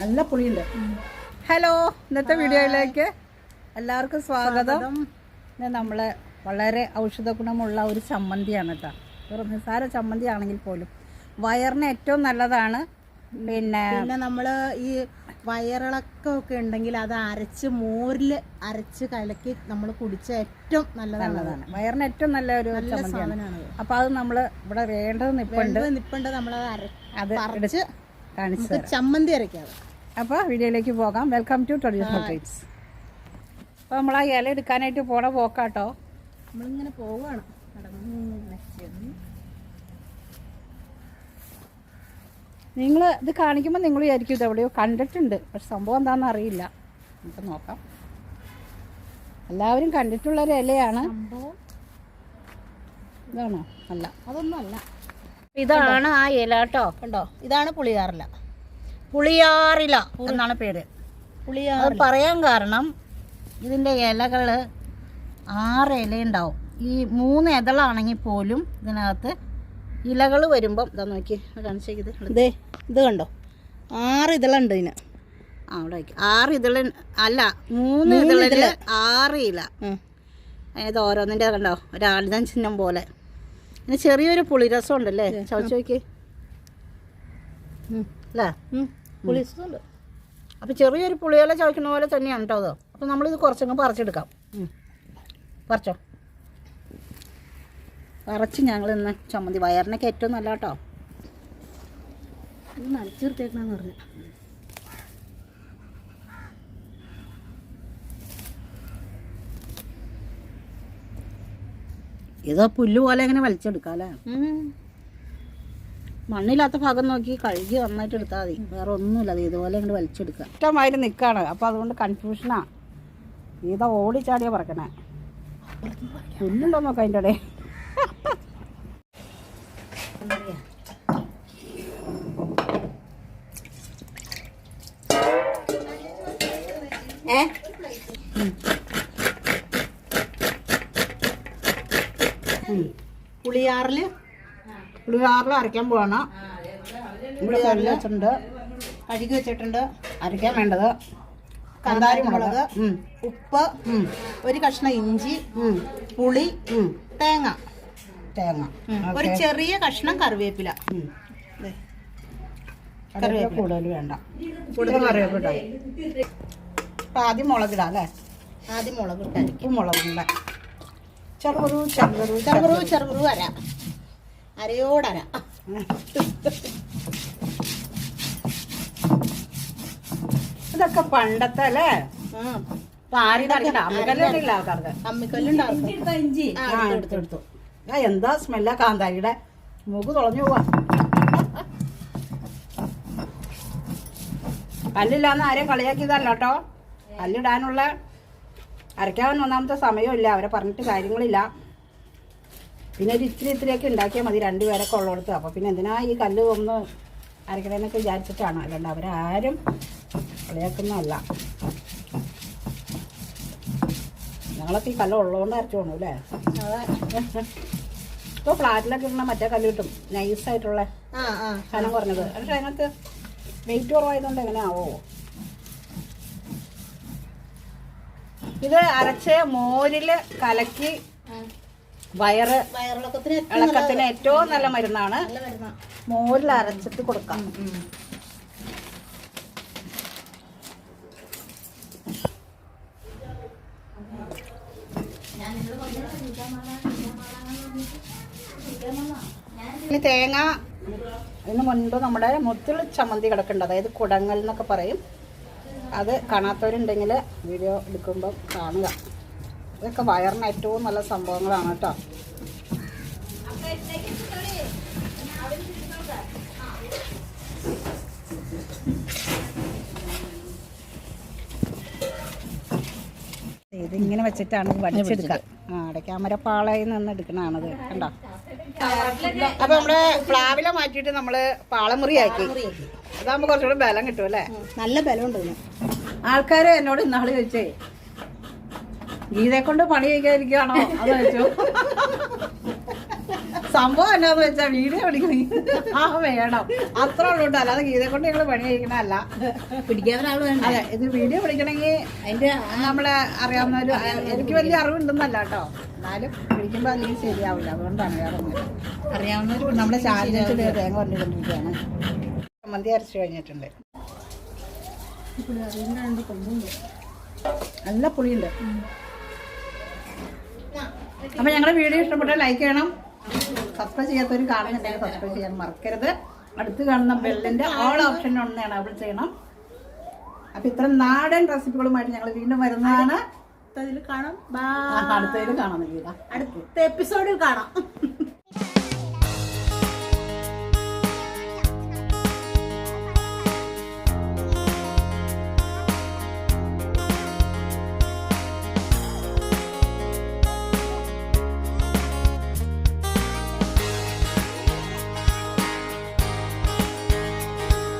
നല്ല പുളിയുണ്ട്. ഹലോ ഇന്നത്തെ വീഡിയോയിലേക്ക് എല്ലാവർക്കും സ്വാഗതം. നമ്മൾ വളരെ ഔഷധ ഗുണമുള്ള ഒരു ചമ്മന്തിയാണ് കേട്ടോ. നിസ്സാര ചമ്മന്തി ആണെങ്കിൽ പോലും. വയറിന് ഏറ്റവും നല്ലതാണ് പിന്നെ പിന്നെ നമ്മൾ ഈ വയറിളക്കമൊക്കെ ഉണ്ടെങ്കിൽ അത് അരച്ച് മോരിൽ അരച്ച് കലക്കി നമ്മൾ കുടിച്ച ഏറ്റവും നല്ലതാണ്. വയറിന് ഏറ്റവും നല്ല ഒരു സാധനമാണ് അപ്പൊ അത് നമ്മൾ ഇവിടെ വേണ്ടത് നിപ്പുണ്ട്. നിപ്പുണ്ട് നമ്മളത് അത് അരച്ച് കാണിച്ചു ചമ്മന്തി അരയ്ക്കാതെ അപ്പോൾ വീഡിയോയിലേക്ക് പോകാം. വെൽക്കം ടു ട്രഡീഷണൽ ട്രീറ്റ്സ് അപ്പോൾ നമ്മൾ ആ ഇല എടുക്കാനായിട്ട് പോണ പോക്കാട്ടോ. നമ്മളിങ്ങനെ പോവാണ്. നടന്നിങ്ങനെ നിങ്ങൾ ഇത് കാണിക്കുമ്പോൾ നിങ്ങൾ വിചാരിക്കും ഇത് എവിടെയോ കണ്ടിട്ടുണ്ട്. പക്ഷെ സംഭവം എന്താണെന്ന് അറിയില്ല. നമുക്ക് നോക്കാം. എല്ലാവരും കണ്ടിട്ടുള്ള ഒരു ഇലയാണ്. സംഭവം? ഇതാണോ? അല്ല. അതൊന്നും അല്ല ഇതാണ് ആ ഇല കേട്ടോ. കണ്ടോ? ഇതാണ് പുളിയാറില. പുളിയാറില. എന്നാണ് പേര്? പുളിയാർ പറയാൻ കാരണം ഇതിന്റെ ഇലകൾ ആറ് ഇലയുണ്ടാവും. ഈ മൂന്ന് ഇതളാണെങ്കിൽ പോലും ഇതിനകത്ത് ഇലകൾ വരുമ്പം ഇതാ നോക്കി കാണിച്ചേക്കിത് ഇത് ഇതേ കണ്ടോ? ആറ് ഇതളുണ്ട് ഇതിന്. ആ അവിടെ ആറ് ഇതള അല്ല മൂന്ന് ഇതളിൽ ആറ് ഇല. അതായത് ഓരോന്നിന്റെ കണ്ടോ? ഒരാളിതം ചിഹ്നം പോലെ. പിന്നെ ചെറിയൊരു പുളിരസം ഉണ്ടല്ലേ? ചവച്ച് നോക്കി. അല്ലേ? ഉം. പുളിസുണ്ട് അപ്പോൾ ചെറിയൊരു പുളിയില ചവയ്ക്കുന്ന പോലെ തന്നെയാണ് കേട്ടോ അതോ അപ്പോൾ നമ്മളിത് കുറച്ചങ്ങ് പറിച്ചെടുക്കാം. പറിച്ചോ? പറിച്ച് ഞങ്ങൾ ഇന്ന് ചമ്മന്തി വയറിനൊക്കെ ഏറ്റവും നല്ല കേട്ടോ ഇത് നനച്ചെടുത്തേക്കണെന്ന് പറഞ്ഞു. ഇതോ പുല്ല് പോലെ ഇങ്ങനെ വലിച്ചെടുക്കാം അല്ലേ? മണ്ണില്ലാത്ത ഭാഗം നോക്കി കഴുകി നന്നായിട്ട് എടുത്താൽ മതി. വേറെ ഒന്നുമില്ല അത് ഇതുപോലെ ഇങ്ങനെ വലിച്ചെടുക്കുക. ഇഷ്ടമായിട്ട് നിൽക്കുകയാണ് അപ്പോൾ അതുകൊണ്ട് കൺഫ്യൂഷനാ ഇതാ ഓടിച്ചാടിയാ പറക്കണേ. പുല്ലുണ്ടോ നോക്കാം അതിന്റെ ഇടയിൽ? ഏ? പുളിയാറിൽ? പുളിയാറിൽ അരയ്ക്കാൻ പോകണം ഇവിടെ കറി വെച്ചിട്ടുണ്ട്. കഴുകി വെച്ചിട്ടുണ്ട്. അരയ്ക്കാൻ വേണ്ടത്. കന്താരി മുളക്. ഉപ്പ്. ഒരു കഷ്ണം ഇഞ്ചി. പുളി. തേങ്ങ. തേങ്ങ. ഒരു ചെറിയ കഷ്ണം കറിവേപ്പില. കറിവേപ്പില. കൂടുതൽ വേണ്ട. കൂടുതൽ കറിവേപ്പില അപ്പം ആദ്യം മുളകിടാം അല്ലേ? ആദ്യം മുളക് ഇട്ടായിരിക്കും മുളകുണ്ട ചെറുപറു ചെറുപറു ചെറുപറു ചെറുപറു അര. അരയോടര ഇതൊക്കെ പണ്ടത്തെ അല്ലേ? എന്താ സ്മെല്ലാ കാന്താരിയുടെ? മൂക്ക് തുളഞ്ഞു പോവാ. കല്ലില്ലാന്ന് ആരെയും കളിയാക്കിയതല്ല കേട്ടോ കല്ലിടാനുള്ള അരയ്ക്കാൻ ഒന്നാമത്തെ സമയമില്ല അവരെ പറഞ്ഞിട്ട് കാര്യങ്ങളില്ല. പിന്നെ ഒരു ഇത്തിരി ഇത്തിരിയൊക്കെ ഉണ്ടാക്കിയാൽ മതി. രണ്ടുപേരൊക്കെ ഉള്ളിടത്ത്. അപ്പോൾ പിന്നെ എന്തിനാ ഈ കല്ല് ഒന്ന് അരക്കണേന്നൊക്കെ വിചാരിച്ചിട്ടാണ്. അല്ലാണ്ട് അവരാരും കളിയാക്കുന്നതല്ല. ഞങ്ങളൊക്കെ ഈ കല്ല് ഉള്ളതുകൊണ്ട് അരച്ചു പോകണു അല്ലേ ഇപ്പോൾ ഫ്ലാറ്റിലൊക്കെ ഇടുന്ന മറ്റേ കല്ല് കിട്ടും. നൈസായിട്ടുള്ള കനം കുറഞ്ഞത്. പക്ഷേ അതിനകത്ത് വെയിറ്റ് കുറവായതുകൊണ്ട് എങ്ങനെ ആവോ? ഇത് അരച്ച് മോരിൽ കലക്കി വയറ് ഇളക്കത്തിന് ഏറ്റവും നല്ല മരുന്നാണ്. മോരിൽ അരച്ചിട്ട് കൊടുക്കാം. തേങ്ങ അതിന് മുൻപ് നമ്മുടെ മുത്തിൽ ചമ്മന്തി കിടക്കുന്നുണ്ട്. അതായത് കുടങ്ങൾ എന്നൊക്കെ പറയും. അത് കാണാത്തവരുണ്ടെങ്കിൽ വീഡിയോ എടുക്കുമ്പം കാണുക. ഇതൊക്കെ വയറിന് ഏറ്റവും നല്ല സംഭവങ്ങളാണ് കേട്ടോ. ഇതിങ്ങനെ വെച്ചിട്ടാണ് വടിച്ചെടുക്കുക ആ അടയ്ക്കാമരപ്പാളയിൽ നിന്ന് എടുക്കണതാണത്. കണ്ടോ? അപ്പൊ നമ്മൾ പ്ലാവില മാറ്റിയിട്ട് നമ്മൾ പാളമുറിയാക്കി അതാകുമ്പോ കുറച്ചുകൂടെ ബലം കിട്ടും അല്ലേ? നല്ല ബലം ഉണ്ട് ആൾക്കാര് എന്നോട് ഇന്നാൾ ചോദിച്ചേ ഗീതയെ കൊണ്ട് പണി കഴിക്കാതിരിക്കുകയാണോ അത് വെച്ചു സംഭവം എന്നാന്ന് വെച്ചാ വീഡിയോ പിടിക്കണം ആ വേണം. അത്ര ഉള്ളൂട്ടോ അല്ലാതെ ഗീതയെ കൊണ്ട് ഞങ്ങൾ പണി കഴിക്കണല്ല പിടിക്കാൻ ഒരാൾ വേണ്ട. അതെ ഇത് വീഡിയോ പിടിക്കണമെങ്കിൽ അതിന്റെ നമ്മളെ അറിയാവുന്ന ഒരു എനിക്ക് വലിയ അറിവുണ്ടെന്നല്ല കേട്ടോ. എന്നാലും പിടിക്കുമ്പോൾ അല്ലെങ്കിൽ ശരിയാവില്ല. അതുകൊണ്ടാണ് വേറെ ഒന്നും അറിയാവുന്നവർ നമ്മുടെ ചാനലിൽ തേങ്ങ കൊണ്ടിരിക്കുകയാണ് മന്തി അരച്ചു കഴിഞ്ഞിട്ടുണ്ട്. നല്ല പുളിയുണ്ട്. അപ്പൊ ഞങ്ങളുടെ വീഡിയോ ഇഷ്ടപ്പെട്ടാൽ ലൈക്ക് ചെയ്യണം. സബ്സ്ക്രൈബ് ചെയ്യാത്തവർ കാണുന്നുണ്ടെങ്കിൽ സബ്സ്ക്രൈബ് ചെയ്യാൻ മറക്കരുത്. അടുത്ത് കാണുന്ന ബെല്ലിന്റെ ഓൾ ഓപ്ഷൻ ഒന്ന് എണാബിൾ ചെയ്യണം. അപ്പൊ ഇത്ര നാടൻ റെസിപ്പികളുമായിട്ട് ഞങ്ങൾ വീണ്ടും വരുന്നതാണ്. കാണാം. അടുത്തതിൽ കാണാം. അടുത്ത എപ്പിസോഡിൽ കാണാം.